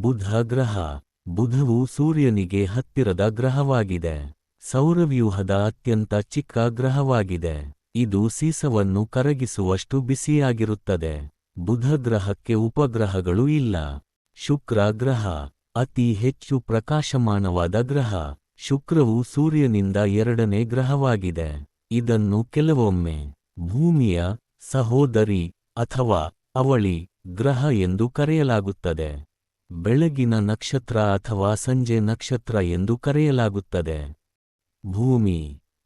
ಬುಧ ಗ್ರಹ ಬುಧವು ಸೂರ್ಯನಿಗೆ ಹತ್ತಿರದ ಗ್ರಹವಾಗಿದೆ. ಸೌರವ್ಯೂಹದ ಅತ್ಯಂತ ಚಿಕ್ಕ ಗ್ರಹವಾಗಿದೆ. ಇದು ಸೀಸವನ್ನು ಕರಗಿಸುವಷ್ಟು ಬಿಸಿಯಾಗಿರುತ್ತದೆ. ಬುಧ ಗ್ರಹಕ್ಕೆ ಉಪಗ್ರಹಗಳು ಇಲ್ಲ. ಶುಕ್ರ ಗ್ರಹ, ಅತಿ ಹೆಚ್ಚು ಪ್ರಕಾಶಮಾನವಾದ ಗ್ರಹ. ಶುಕ್ರವು ಸೂರ್ಯನಿಂದ ಎರಡನೇ ಗ್ರಹವಾಗಿದೆ. ಇದನ್ನು ಕೆಲವೊಮ್ಮೆ ಭೂಮಿಯ ಸಹೋದರಿ ಅಥವಾ ಅವಳಿ ಗ್ರಹ ಎಂದು ಕರೆಯಲಾಗುತ್ತದೆ. ಬೆಳಗಿನ ನಕ್ಷತ್ರ ಅಥವಾ ಸಂಜೆ ನಕ್ಷತ್ರ ಎಂದು ಕರೆಯಲಾಗುತ್ತದೆ. ಭೂಮಿ,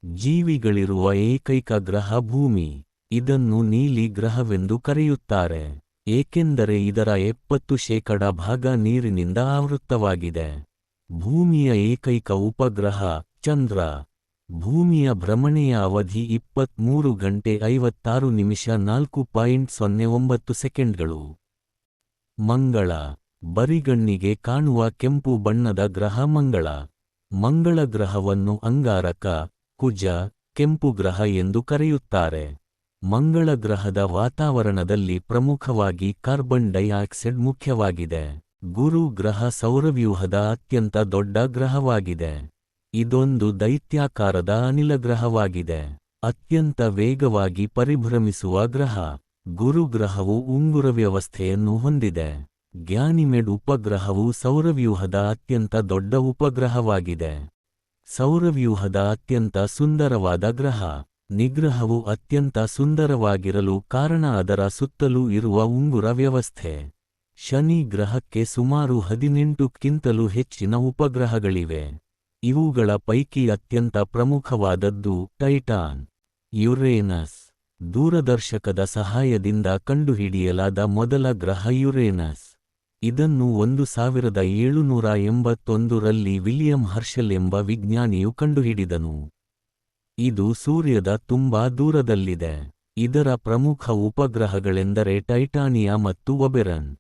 ಜೀವಿಗಳಿರುವ ಏಕೈಕ ಗ್ರಹ ಭೂಮಿ, ಇದನ್ನು ನೀಲಿ ಗ್ರಹವೆಂದು ಕರೆಯುತ್ತಾರೆ, ಏಕೆಂದರೆ ಇದರ ಎಪ್ಪತ್ತು ಶೇಕಡ ಭಾಗ ನೀರಿನಿಂದ ಆವೃತ್ತವಾಗಿದೆ. ಭೂಮಿಯ ಏಕೈಕ ಉಪಗ್ರಹ ಚಂದ್ರ, ಭೂಮಿಯ ಭ್ರಮಣೆಯ ಅವಧಿ ಇಪ್ಪತ್ಮೂರು ಗಂಟೆ ಐವತ್ತಾರು ನಿಮಿಷ ನಾಲ್ಕು ಪಾಯಿಂಟ್ ಸೊನ್ನೆ ಒಂಬತ್ತು ಸೆಕೆಂಡ್ಗಳು. ಮಂಗಳ ಬರಿಗಣ್ಣಿಗೆ ಕಾಣುವ ಕೆಂಪು ಬಣ್ಣದ ಗ್ರಹ ಮಂಗಳ. ಮಂಗಳ ಗ್ರಹವನ್ನು ಅಂಗಾರಕ, ಕುಜ, ಕೆಂಪು ಗ್ರಹ ಎಂದು ಕರೆಯುತ್ತಾರೆ. ಮಂಗಳ ಗ್ರಹದ ವಾತಾವರಣದಲ್ಲಿ ಪ್ರಮುಖವಾಗಿ ಕಾರ್ಬನ್ ಡೈಆಕ್ಸೈಡ್ ಮುಖ್ಯವಾಗಿದೆ. ಗುರು ಗ್ರಹ ಸೌರವ್ಯೂಹದ ಅತ್ಯಂತ ದೊಡ್ಡ ಗ್ರಹವಾಗಿದೆ. ಇದೊಂದು ದೈತ್ಯಾಕಾರದ ಅನಿಲ ಗ್ರಹವಾಗಿದೆ. ಅತ್ಯಂತ ವೇಗವಾಗಿ ಪರಿಭ್ರಮಿಸುವ ಗ್ರಹ. ಗುರು ಗ್ರಹವು ಉಂಗುರ ವ್ಯವಸ್ಥೆಯನ್ನು ಹೊಂದಿದೆ. ಗ್ಯಾನಿಮೆಡ್ ಉಪಗ್ರಹವು ಸೌರವ್ಯೂಹದ ಅತ್ಯಂತ ದೊಡ್ಡ ಉಪಗ್ರಹವಾಗಿದೆ. ಸೌರವ್ಯೂಹದ ಅತ್ಯಂತ ಸುಂದರವಾದ ಗ್ರಹ. ನಿಗ್ರಹವು ಅತ್ಯಂತ ಸುಂದರವಾಗಿರಲು ಕಾರಣ ಅದರ ಸುತ್ತಲೂ ಇರುವ ಉಂಗುರ ವ್ಯವಸ್ಥೆ. ಶನಿ ಗ್ರಹಕ್ಕೆ ಸುಮಾರು ಹದಿನೆಂಟಕ್ಕಿಂತಲೂ ಹೆಚ್ಚಿನ ಉಪಗ್ರಹಗಳಿವೆ. ಇವುಗಳ ಪೈಕಿ ಅತ್ಯಂತ ಪ್ರಮುಖವಾದದ್ದು ಟೈಟಾನ್. ಯುರೇನಸ್. ದೂರದರ್ಶಕದ ಸಹಾಯದಿಂದ ಕಂಡುಹಿಡಿಯಲಾದ ಮೊದಲ ಗ್ರಹ ಯುರೇನಸ್. ಇದನ್ನು ಒಂದು ಸಾವಿರದ ಏಳುನೂರ ಎಂಬತ್ತೊಂದರಲ್ಲಿ ವಿಲಿಯಂ ಹರ್ಷಲ್ ಎಂಬ ವಿಜ್ಞಾನಿಯು ಕಂಡುಹಿಡಿದನು. ಇದು ಸೂರ್ಯದ ತುಂಬಾ ದೂರದಲ್ಲಿದೆ. ಇದರ ಪ್ರಮುಖ ಉಪಗ್ರಹಗಳೆಂದರೆ ಟೈಟಾನಿಯಾ ಮತ್ತು ಒಬೆರನ್.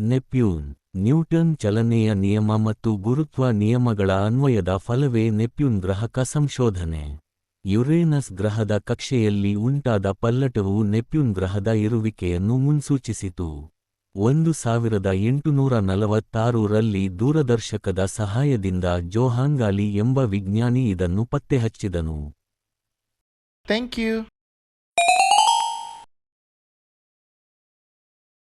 ನೆಪ್ಯೂನ್, ನ್ಯೂಟನ್ ಚಲನೆಯ ನಿಯಮ ಮತ್ತು ಗುರುತ್ವ ನಿಯಮಗಳ ಅನ್ವಯದ ಫಲವೇ ನೆಪ್ಯೂನ್ ಗ್ರಹಕ ಸಂಶೋಧನೆ. ಯುರೇನಸ್ ಗ್ರಹದ ಕಕ್ಷೆಯಲ್ಲಿ ಉಂಟಾದ ಪಲ್ಲಟವು ನೆಪ್ಯೂನ್ ಗ್ರಹದ ಇರುವಿಕೆಯನ್ನು ಮುನ್ಸೂಚಿಸಿತು. ಒಂದು ಸಾವಿರದ ಎಂಟುನೂರ ನಲವತ್ತಾರು ರಲ್ಲಿ ದೂರದರ್ಶಕದ ಸಹಾಯದಿಂದ ಜೋಹಾಂಗಾಲಿ ಎಂಬ ವಿಜ್ಞಾನಿ ಇದನ್ನು ಪತ್ತೆಹಚ್ಚಿದನು ಥ್ಯಾಂಕ್ you.